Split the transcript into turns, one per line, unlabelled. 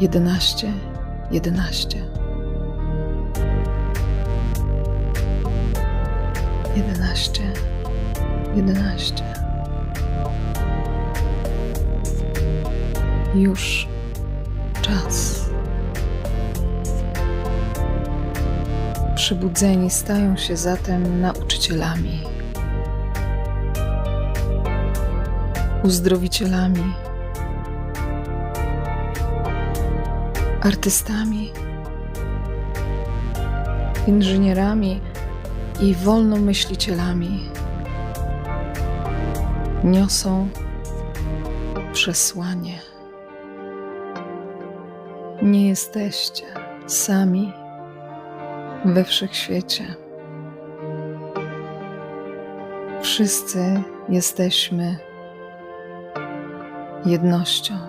jedenaście, jedenaście. Jedenaście, jedenaście. Już czas. Przybudzeni stają się zatem nauczycielami, uzdrowicielami, artystami, inżynierami i wolnomyślicielami. Niosą przesłanie. Nie jesteście sami we wszechświecie. Wszyscy jesteśmy jednością.